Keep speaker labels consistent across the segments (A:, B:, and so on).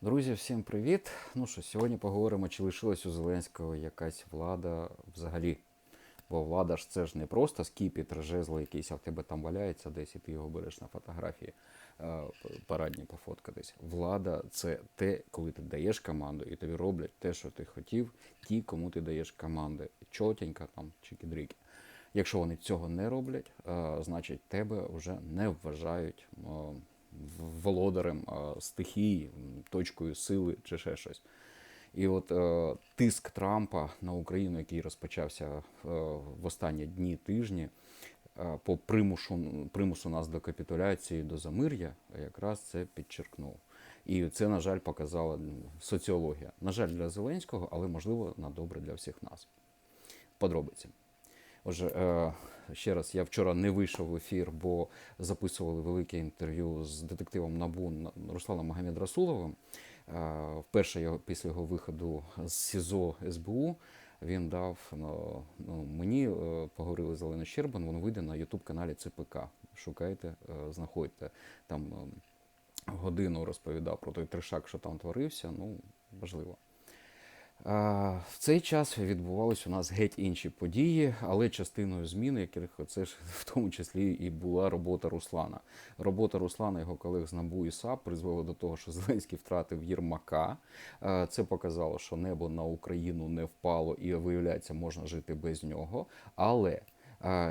A: Друзі, всім привіт! Ну що, сьогодні поговоримо, чи лишилась у Зеленського якась влада взагалі. Бо влада ж це ж не просто скіпітр, жезл якийсь, а в тебе там валяється десь, і ти його береш на фотографії е, парадні пофоткатись. Влада це те, коли ти даєш команду, і тобі роблять те, що ти хотів, ті, кому ти даєш команди. Чотенька там, чики-дрики. Якщо вони цього не роблять, е, значить тебе вже не вважають володарем стихій, м, точкою сили чи ще щось. І от е, тиск Трампа на Україну, який розпочався е, в останні дні тижні, е, по примусу, примусу нас до капітуляції, до замир'я, якраз це підчеркнув. І це, на жаль, показала соціологія. На жаль, для Зеленського, але можливо на добре для всіх нас. Подробиці. Отже, е, ще раз, я вчора не вийшов в ефір, бо записували велике інтерв'ю з детективом НАБУ Русланом Магомед Расуловим. Е, Вперше його після його виходу з СІЗО СБУ він дав ну, ну, мені е, поговорили з Оленою Щербан, воно вийде на Ютуб каналі ЦПК. Шукайте, знаходьте там годину розповідав про той трешак, що там творився. Ну, важливо. В цей час відбувалися у нас геть інші події, але частиною змін, яких це ж в тому числі і була робота Руслана. Робота Руслана, його колег з НАБУ і САП призвела до того, що Зеленський втратив Єрмака. Це показало, що небо на Україну не впало і виявляється, можна жити без нього. Але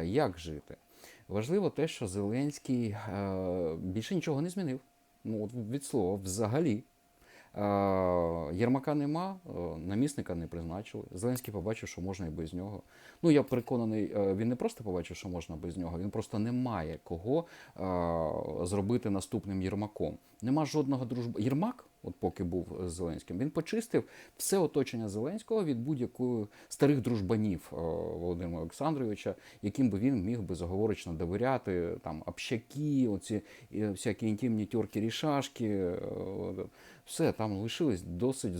A: як жити? Важливо те, що Зеленський більше нічого не змінив. Ну, от від слова, взагалі. Е, Єрмака нема, е, намісника не призначили. Зеленський побачив, що можна і без нього. Ну, я переконаний, е, він не просто побачив, що можна без нього, він просто не має кого зробити наступним Єрмаком. Нема жодного дружба. Єрмак, от поки був з Зеленським, він почистив все оточення Зеленського від будь-якої старих дружбанів е, Володимира Олександровича, яким би він міг би заговорочно довіряти, там общаки, оці всякі інтимні тюрки рішашки. е, все там лишились досить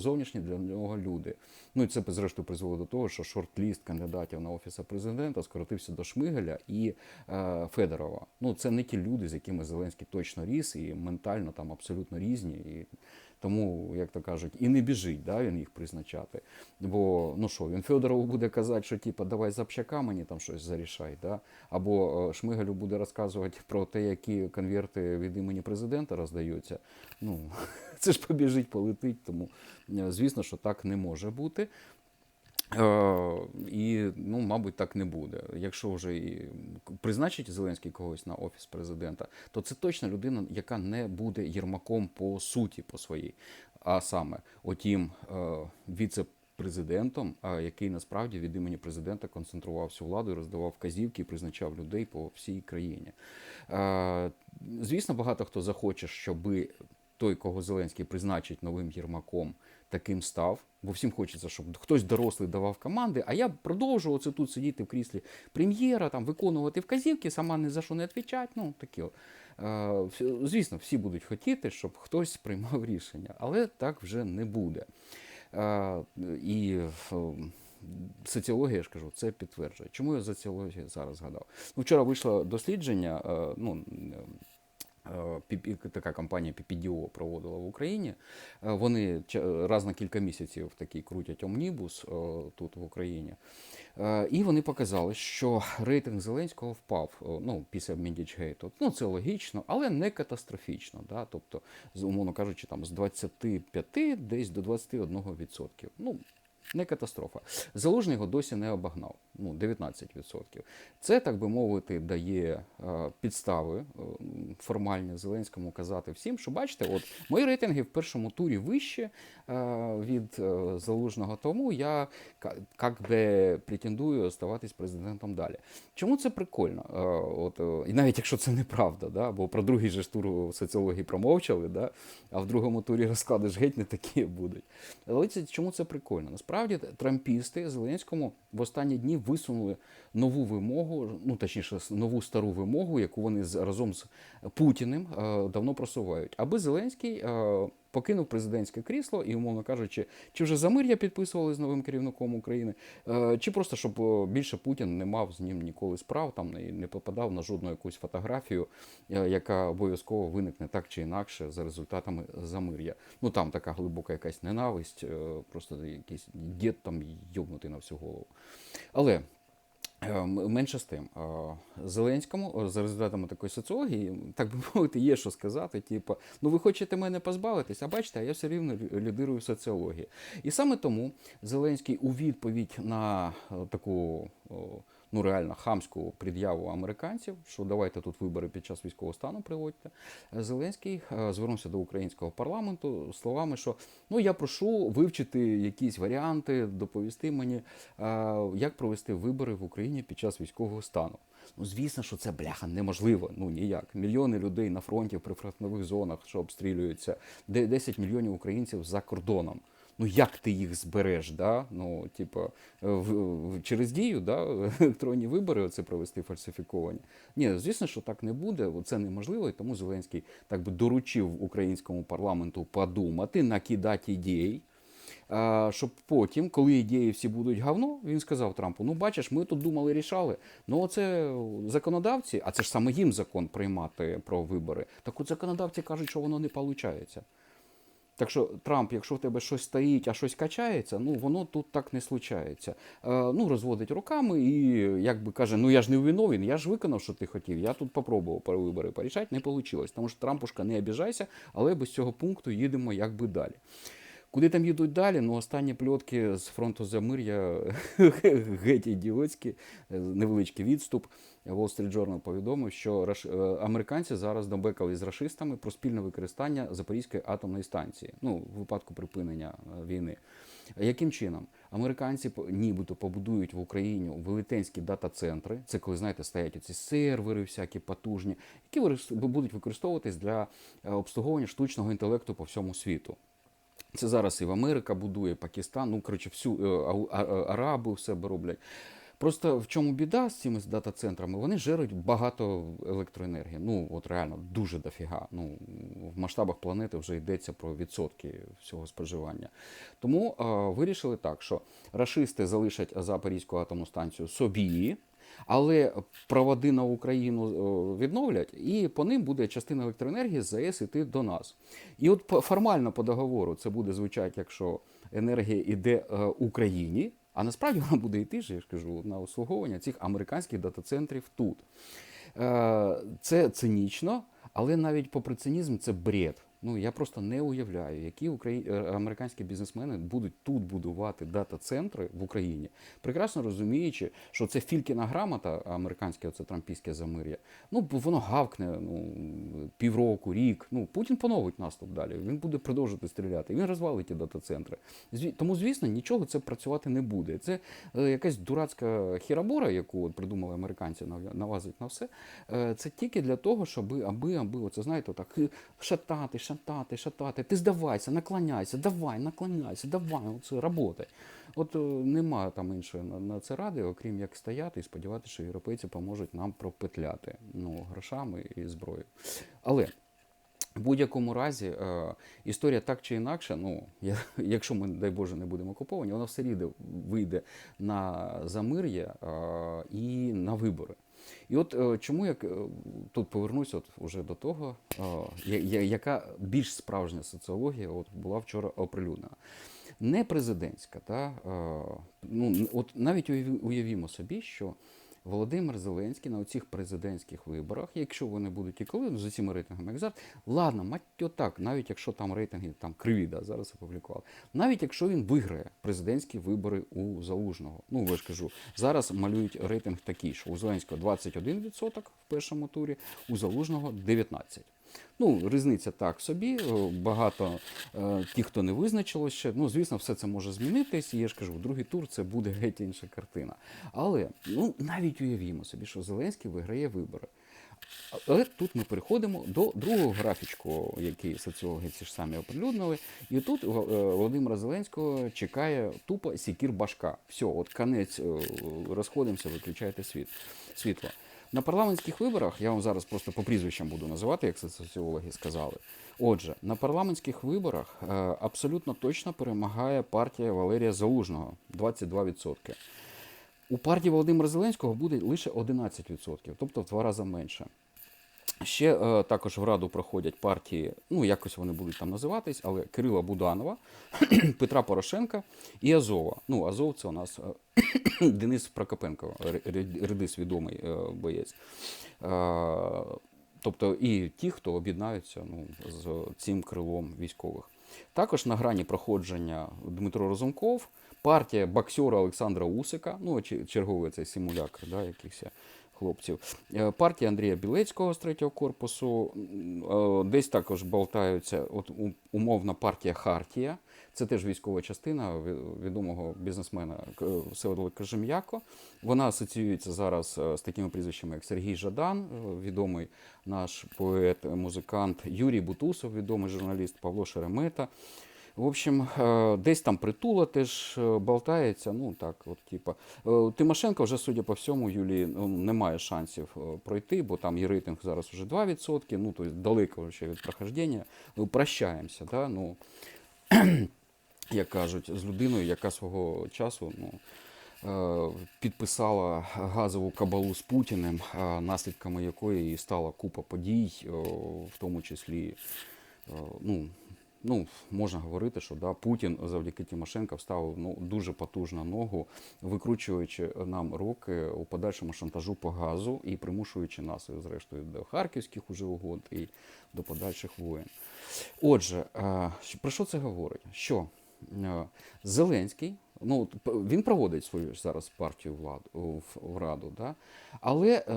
A: зовнішні для нього люди. Ну і це зрештою призвело до того, що шорт-ліст кандидатів на офіса президента скоротився до Шмигаля і е, Федорова. Ну це не ті люди, з якими Зеленський точно ріс, і ментально там абсолютно різні. І тому, як то кажуть, і не біжить, да, він їх призначати. Бо ну що, він Федорову буде казати, що типу, давай з общака мені там щось зарішай, да? або е, Шмигалю буде розказувати про те, які конверти від імені президента роздаються. Ну, це ж побіжить, полетить. Тому е, звісно, що так не може бути. Е, І, ну, мабуть, так не буде. Якщо вже і призначить Зеленський когось на офіс президента, то це точно людина, яка не буде єрмаком по суті по своїй. А саме, отім, е, віце-президентом, який насправді від імені президента концентрував всю владу роздавав вказівки і призначав людей по всій країні. Е, Звісно, багато хто захоче, щоби той, кого Зеленський призначить новим Єрмаком, таким став. Бо всім хочеться, щоб хтось дорослий давав команди, а я продовжував це тут сидіти в кріслі прем'єра, там виконувати вказівки, сама ні за що не відповідати. Ну такі. Е, Звісно, всі будуть хотіти, щоб хтось приймав рішення, але так вже не буде. Е, І соціологія, я ж кажу, це підтверджує. Чому я соціологію зараз згадав? Ну, вчора вийшло дослідження. е, Ну, така компанія PPDO проводила в Україні. Е, Вони раз на кілька місяців такий крутять омнібус е, тут в Україні. Е, І вони показали, що рейтинг Зеленського впав е, ну, після Міндічгейту. Ну, це логічно, але не катастрофічно. Да? Тобто, умовно кажучи, там, з 25 десь до 21%. Ну, не катастрофа. Залужний його досі не обогнав. Ну, 19%. Це, так би мовити, дає е, підстави е, формальні Зеленському казати всім, що бачите, от мої рейтинги в першому турі вище е, від е, залужного, тому я як би претендую оставатись президентом далі. Чому це прикольно? Е, от, е, і навіть якщо це неправда, да? бо про другий же ж тур соціології промовчали, да? а в другому турі розклади ж геть не такі будуть. Але чому це прикольно? Насправді трампісти Зеленському в останні дні висунули нову вимогу, ну точніше, нову стару вимогу, яку вони разом з Путіним е, давно просувають, аби Зеленський е, покинув президентське крісло і, умовно кажучи, чи вже замир'я підписували з новим керівником України, е, чи просто щоб е, більше Путін не мав з ним ніколи справ, там не попадав на жодну якусь фотографію, е, яка обов'язково виникне так чи інакше за результатами замир'я. Ну там така глибока якась ненависть, просто якийсь дід там йобнутий на всю голову. Але Менше з тим, е, Зеленському е, за результатами такої соціології, так би мовити, є що сказати. Типу, ну ви хочете мене позбавитись, а бачите, я все рівно лідирую соціології. І саме тому Зеленський у відповідь на е, таку ну реально хамську пред'яву американців, що давайте тут вибори під час військового стану приводьте. е, Зеленський е, звернувся до українського парламенту словами, що ну я прошу вивчити якісь варіанти, доповісти мені, е, як провести вибори в Україні під час військового стану. Ну, звісно, що це бляха неможливо. Ну ніяк. Мільйони людей на фронті в прифронтових зонах, що обстрілюються, де 10 мільйонів українців за кордоном. Ну як ти їх збереш? Да? Ну, типу, в, через дію, да? електронні вибори оце провести фальсифіковані. Ні, звісно, що так не буде. Це неможливо, і тому Зеленський так би доручив українському парламенту подумати, накидати ідей. Щоб потім, коли ідеї всі будуть говно, він сказав Трампу: ну бачиш, ми тут думали, рішали. Ну оце законодавці, а це ж саме їм закон приймати про вибори. Так от законодавці кажуть, що воно не виходить. Так що Трамп, якщо в тебе щось стоїть, а щось качається, ну воно тут так не случається. Е, ну, розводить руками і якби каже, ну я ж не виновен, я ж виконав, що ти хотів. Я тут попробував про вибори порішати, не вийшло. Тому що Трампушка не обіжайся, але без цього пункту їдемо якби далі. Куди там їдуть далі? Ну, останні пльотки з фронту Замир'я геть ідіотські, невеличкий відступ. Wall Street Journal повідомив, що раш- е, американці зараз добекали з рашистами про спільне використання Запорізької атомної станції, ну, в випадку припинення е, війни. Яким чином? Американці нібито побудують в Україні велетенські дата-центри. Це коли, знаєте, стоять ці сервери всякі потужні, які будуть використовуватись для е, обслуговування штучного інтелекту по всьому світу. Це зараз і в Америка будує, Пакистан, ну коротше, всю араби в себе роблять. Просто в чому біда з цими дата-центрами? Вони жеруть багато електроенергії. Ну от реально дуже дофіга. Ну в масштабах планети вже йдеться про відсотки всього споживання. Тому е, вирішили так, що рашисти залишать Запорізьку атомну станцію собі. Але проводи на Україну е, відновлять, і по ним буде частина електроенергії з ЗАЕС іти до нас. І от формально по договору це буде звучати, якщо енергія йде е, Україні, а насправді вона буде йти, ж, я ж кажу, на обслуговування цих американських дата-центрів тут. Е, Це цинічно, але навіть попри цинізм це бред. Ну я просто не уявляю, які украї... е, американські бізнесмени будуть тут будувати дата-центри в Україні, прекрасно розуміючи, що це фількіна грамота, американське оце трампійське замир'я. Ну воно гавкне ну півроку, рік. Ну Путін поновить наступ далі. Він буде продовжувати стріляти. Він розвалить ті дата-центри. Тому, звісно, нічого це працювати не буде. Це е, якась дурацька хірабора, яку придумали американці, навазить на все. Е, Це тільки для того, щоб аби, аби, оце знаєте, так шатати, шатати. Ти здавайся, наклоняйся, давай, наклоняйся, давай, оце роботай. От е, нема там іншої на, на це ради, окрім як стояти і сподіватися, що європейці поможуть нам пропетляти ну, грошами і зброєю. Але в будь-якому разі е, історія так чи інакше, ну я, якщо ми, дай Боже, не будемо окуповані, вона все рівно вийде на замир'я е, і на вибори. І от е, чому я е, тут повернуся от уже до того, е, яка більш справжня соціологія от була вчора оприлюднена. Не президентська, та, ну, от навіть уявімо собі, що Володимир Зеленський на оцих президентських виборах, якщо вони будуть і коли, ну, за цими рейтингами, як зараз, ладно, мать отак, навіть якщо там рейтинги там криві, да, зараз опублікували, навіть якщо він виграє президентські вибори у Залужного, ну ви ж кажу, зараз малюють рейтинг такий, що у Зеленського 21% в першому турі, у Залужного 19%. Ну, різниця так собі. е, Багато е, ті, хто не визначилось ще. Ну, звісно, все це може змінитись. І я ж кажу, в другий тур це буде геть інша картина. Але ну навіть уявімо собі, що Зеленський виграє вибори. Але тут ми переходимо до другого графічку, який соціологи ці ж самі оприлюднили. І тут е, Володимира Зеленського чекає тупо сікір башка. Все, от конець, е, розходимося, виключайте світ, світло. На парламентських виборах, я вам зараз просто по прізвищам буду називати, як соціологи сказали. Отже, на парламентських виборах е, абсолютно точно перемагає партія Валерія Залужного 22%. У партії Володимира Зеленського буде лише 11%, тобто в два рази менше. Ще е, також в Раду проходять партії, ну якось вони будуть там називатись, але Кирила Буданова, Петра Порошенка і Азова. Ну, Азов це у нас е, Денис Прокопенко, ре- ре- редис відомий е, боєць. Е, тобто і ті, хто об'єднаються ну, з цим крилом військових. Також на грані проходження Дмитро Розумков, партія боксера Олександра Усика, ну, черговий цей симулякр, да, якихось хлопців. Е, Партія Андрія Білецького з третього корпусу. Е, Десь також болтаються от, умовна партія Хартія. Це теж військова частина відомого бізнесмена К- Всеволода Кажем'яко. Вона асоціюється зараз е, з такими прізвищами, як Сергій Жадан, е, відомий наш поет, е, музикант, Юрій Бутусов, відомий журналіст, Павло Шеремета. В общем, е, десь там притула теж е, болтається. Ну так, от типа. Е, Тимошенко вже, судя по всьому, Юлії ну, немає шансів е, пройти, бо там її рейтинг зараз вже 2%, ну тобто далеко ще від прохождення. Ну, прощаємося, да? ну, як кажуть, з людиною, яка свого часу ну, підписала газову кабалу з Путіним, наслідками якої і стала купа подій, в тому числі. Ну, ну, можна говорити, що да, Путін завдяки Тимошенко вставив ну, дуже потужну ногу, викручуючи нам руки у подальшому шантажу по газу і примушуючи нас, зрештою, до харківських уже угод і до подальших воєн. Отже, е, про що це говорить? Що е, Зеленський, ну він проводить свою зараз партію владу в, раду, да? але е,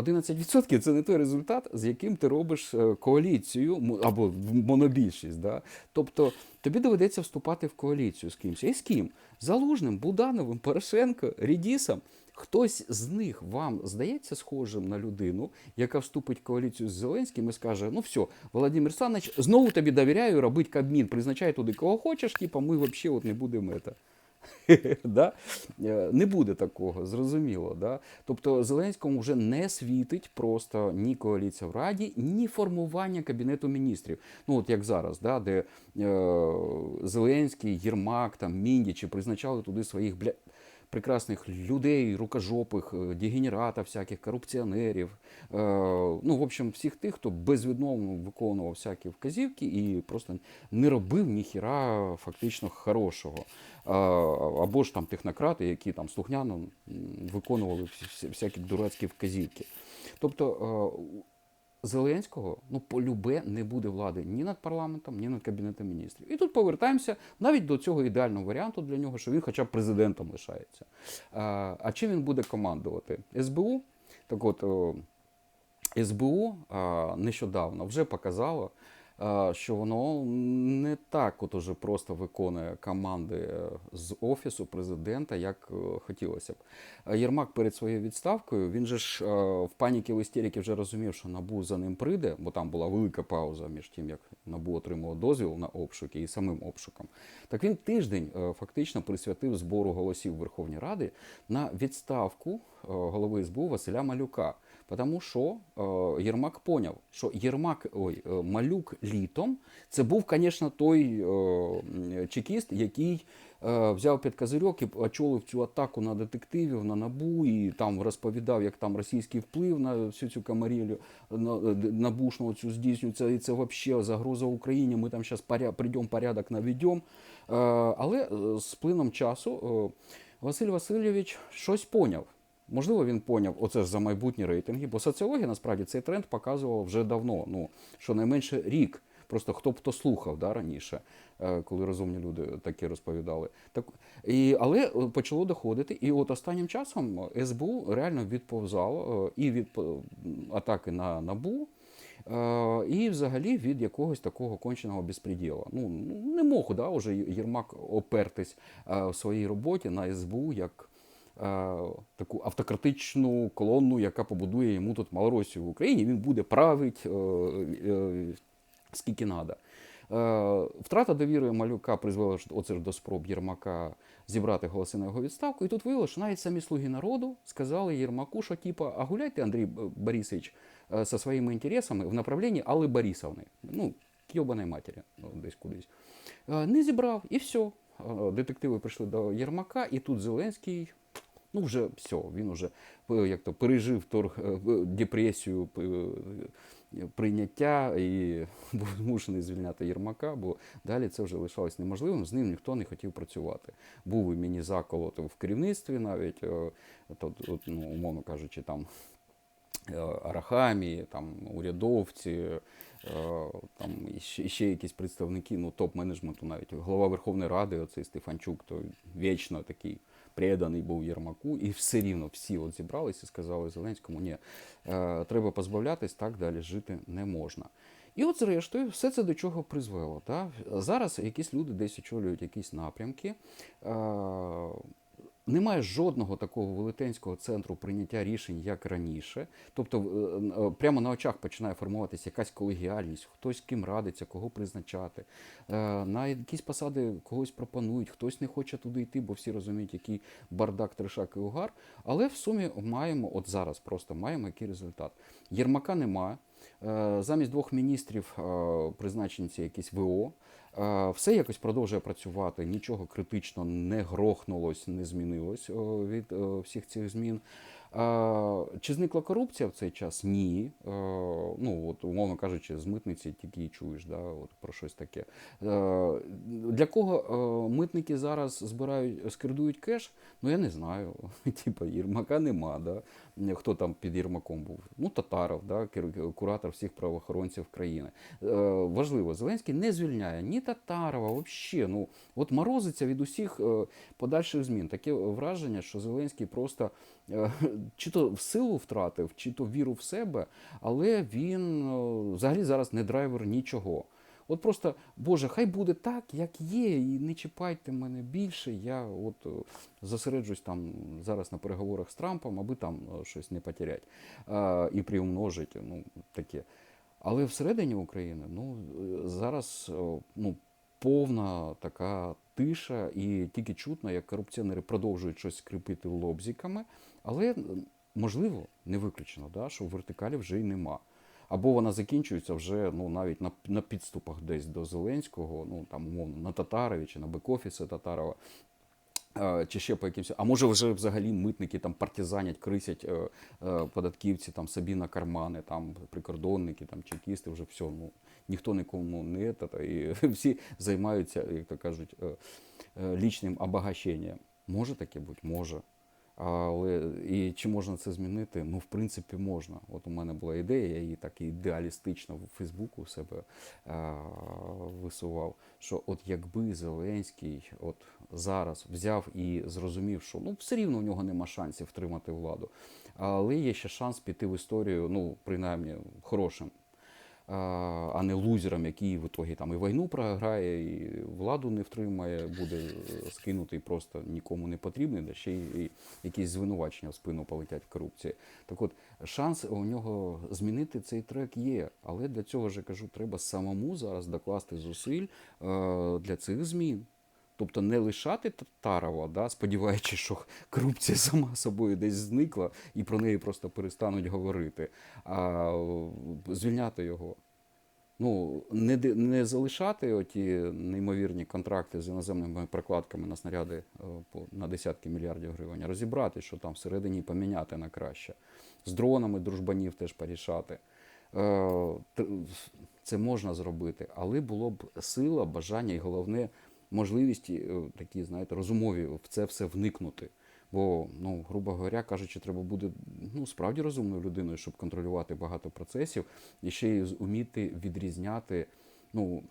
A: 11% це не той результат, з яким ти робиш е, коаліцію або монобільшість. Да? Тобто тобі доведеться вступати в коаліцію з кимось. І з ким? Залужним, Будановим, Порошенко, Рідісом. Хтось з них вам здається схожим на людину, яка вступить в коаліцію з Зеленським і скаже: ну все, Володимир Саныч, знову тобі довіряю, робить Кабмін, призначай туди кого хочеш, типа ми взагалі от не будемо это. да? Е, Не буде такого, зрозуміло. Да? Тобто Зеленському вже не світить просто ні коаліція в Раді, ні формування Кабінету міністрів. Ну, от як зараз, да, де е, Зеленський, Єрмак, там, Міндічі призначали туди своїх бля... прекрасних людей, рукожопих, е, дегенерата всяких, корупціонерів. Е, ну, в общем, всіх тих, хто безвідмовно виконував всякі вказівки і просто не робив ніхіра фактично хорошого. А, або ж там технократи, які там слухняно виконували всякі дурацькі вказівки. Тобто е, Зеленського ну полюбе не буде влади ні над парламентом, ні над кабінетом міністрів. І тут повертаємося навіть до цього ідеального варіанту для нього, що він хоча б президентом лишається. А, а чим він буде командувати? СБУ? Так от СБУ нещодавно вже показало, що воно не так от уже просто виконує команди е, з офісу президента, як е, хотілося б. Єрмак перед своєю відставкою він же ж е, в паніки в істерики вже розумів, що набу за ним прийде, бо там була велика пауза між тим, як набу отримало дозвіл на обшуки і самим обшуком. Так він тиждень фактично присвятив збору голосів Верховній Ради на відставку голови СБУ Василя Малюка. Тому що е, Єрмак поняв, що Єрмак, ой, е, Малюк літом це був, звісно, той е, чекіст, який е, взяв під козирьок і очолив цю атаку на детективів, на набу, і там розповідав, як там російський вплив на всю цю камарілю на, набушну цю здійснюється, і це взагалі загроза Україні. Ми там зараз поря, прийдемо порядок наведемо. Е, але е, з плином часу е, Василь Васильович щось поняв. Можливо, він поняв оце ж за майбутні рейтинги, бо соціологія насправді цей тренд показувала вже давно. Ну щонайменше рік. Просто хто б то слухав да, раніше, е, коли розумні люди таке розповідали. Так, і, але е, почало доходити. І от останнім часом СБУ реально відповзало е, і від атаки на НАБУ, і взагалі від якогось такого конченого безпреділа. Ну, не мог да, уже Єрмак опертись в своїй роботі на СБУ як таку автократичну колонну, яка побудує йому тут Малоросію в Україні. Він буде править е, е, скільки треба. Е, Втрата довіри малюка призвела оце ж до спроб Єрмака зібрати голоси на його відставку. І тут виявилося, що навіть самі слуги народу сказали Єрмаку, що типа, а гуляйте, Андрій Борисович, е, со своїми інтересами в направленні Алли Борисовни. Ну, йобаної матері, ну, десь кудись. Е, Не зібрав, і все. Е, Детективи прийшли до Єрмака, і тут Зеленський. Ну, вже все, він вже е, як то пережив торг, е, депресію, е, прийняття і був змушений звільняти Єрмака, бо далі це вже лишалось неможливим. З ним ніхто не хотів працювати. Був і мені заколот в керівництві навіть, то, ну, умовно кажучи, там Арахамії, там урядовці, там і ще, ще якісь представники ну, топ-менеджменту, навіть голова Верховної Ради, оцей Стефанчук, то вічно такий преданий був Єрмаку, і все рівно всі от зібралися і сказали Зеленському, ні, е, треба позбавлятись, так далі жити не можна. І от, зрештою, все це до чого призвело. Так? Зараз якісь люди десь очолюють якісь напрямки. Е, немає жодного такого велетенського центру прийняття рішень, як раніше. Тобто, е, е, прямо на очах починає формуватися якась колегіальність, хтось з ким радиться, кого призначати. Е, На якісь посади когось пропонують, хтось не хоче туди йти, бо всі розуміють, який бардак, трешак і угар. Але в сумі маємо, от зараз просто маємо який результат. Єрмака немає. Е, Замість двох міністрів е, призначені якісь ВО. Все якось продовжує працювати, нічого критично не грохнулось, не змінилось від всіх цих змін. Чи зникла корупція в цей час? Ні. Е, Ну, от, умовно кажучи, з митниці тільки і чуєш да, от, про щось таке. Е, Для кого е, митники зараз збирають, скердують кеш? Ну я не знаю. Типа Єрмака нема. Да? Хто там під Єрмаком був? Ну, Татаров, да? куратор всіх правоохоронців країни. Важливо, Зеленський не звільняє ні Татарова, взагалі. Ну, от морозиться від усіх подальших змін. Таке враження, що Зеленський просто чи то в силу втратив, чи то віру в себе, але він е, взагалі зараз не драйвер нічого. От просто, Боже, хай буде так, як є, і не чіпайте мене більше. Я от е, зосереджусь там зараз на переговорах з Трампом, аби там е, щось не потерять а, і приумножить. Ну, таке. Але всередині України ну, е, зараз е, ну, повна така тиша, і тільки чутно, як корупціонери продовжують щось скрипити лобзиками, але можливо, не виключено, да, що вертикалі вже й нема. Або вона закінчується вже ну, навіть на, на підступах десь до Зеленського, ну там умовно на Татарові чи на бек-офісі Татарова. Е, Чи ще по якимось, а може вже взагалі митники там партизанять, крисять е, е, податківці там собі на кармани, там прикордонники, там чекісти, вже все, ну ніхто нікому не та, і всі займаються, як то кажуть, лічним обагащенням. Може таке бути? Може. Але і чи можна це змінити? Ну, в принципі, можна. От у мене була ідея, я її так ідеалістично в Фейсбуку себе а, висував. Що от якби Зеленський от зараз взяв і зрозумів, що ну все рівно у нього нема шансів втримати владу, але є ще шанс піти в історію, ну принаймні хорошим а, не лузером, який в ітогі там і війну програє, і владу не втримає, буде е, скинутий просто нікому не потрібний, да ще й якісь звинувачення в спину полетять в корупції. Так от шанс у нього змінити цей трек є, але для цього ж кажу, треба самому зараз докласти зусиль е, для цих змін. Тобто не лишати Татарова, да, сподіваючись, що корупція сама собою десь зникла і про неї просто перестануть говорити, а звільняти його. Ну, не, не залишати оті неймовірні контракти з іноземними прокладками на снаряди е, на десятки мільярдів гривень, а розібрати, що там всередині поміняти на краще. З дронами дружбанів теж порішати. Е, Це можна зробити, але було б сила, бажання і головне можливість е, такі, знаєте, розумові в це все вникнути. Бо, ну, грубо говоря, кажучи, треба буде ну, справді розумною людиною, щоб контролювати багато процесів і ще й вміти відрізняти ну,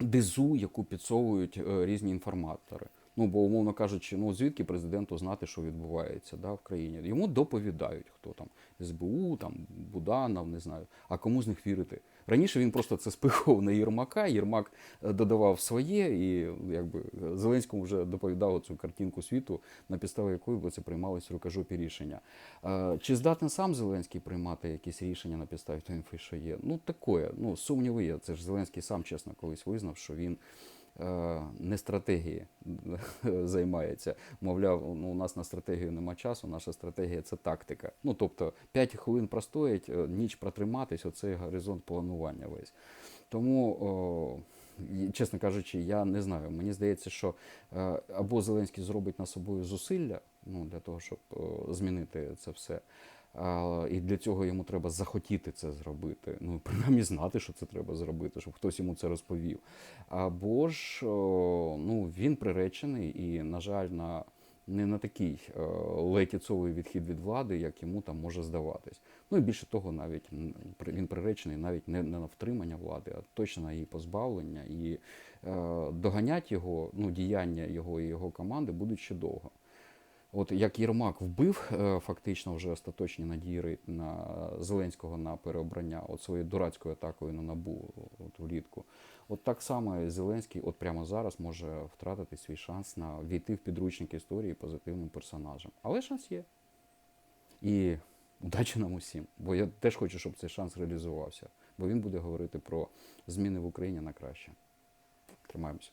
A: дизу, яку підсовують е, різні інформатори. Ну, бо, умовно кажучи, ну звідки президенту знати, що відбувається да, в країні? Йому доповідають, хто там СБУ, там Буданов, не знаю. А кому з них вірити? Раніше він просто це спихав на Єрмака, Єрмак е, додавав своє, і якби Зеленському вже доповідав цю картинку світу, на підставі якої би це приймалось рукожопі рішення. Е, Чи здатен сам Зеленський приймати якісь рішення на підставі того інфи, що є? Ну таке, ну сумніви є. Це ж Зеленський сам чесно колись визнав, що він не стратегії займається. Мовляв, ну, у нас на стратегію нема часу, наша стратегія це тактика. Ну, тобто 5 хвилин простоять, е, ніч протриматись, оцей горизонт планування весь. Тому, о, чесно кажучи, я не знаю. Мені здається, що е, або Зеленський зробить над собою зусилля ну, для того, щоб змінити це все. І для цього йому треба захотіти це зробити. Ну, принаймні знати, що це треба зробити, щоб хтось йому це розповів. Або ж ну, він приречений і, на жаль, на, не на такий е, летіцовий відхід від влади, як йому там може здаватись. Ну і більше того, навіть він приречений навіть не, не на втримання влади, а точно на її позбавлення. І е, доганять його, ну, діяння його і його команди будуть ще довго. От як Єрмак вбив е, фактично вже остаточні надії на Зеленського на переобрання от своєю дурацькою атакою на набу от влітку. От так само Зеленський, от прямо зараз може втратити свій шанс на війти в підручник історії позитивним персонажем. Але шанс є. І удачі нам усім. Бо я теж хочу, щоб цей шанс реалізувався. Бо він буде говорити про зміни в Україні на краще. Тримаємося.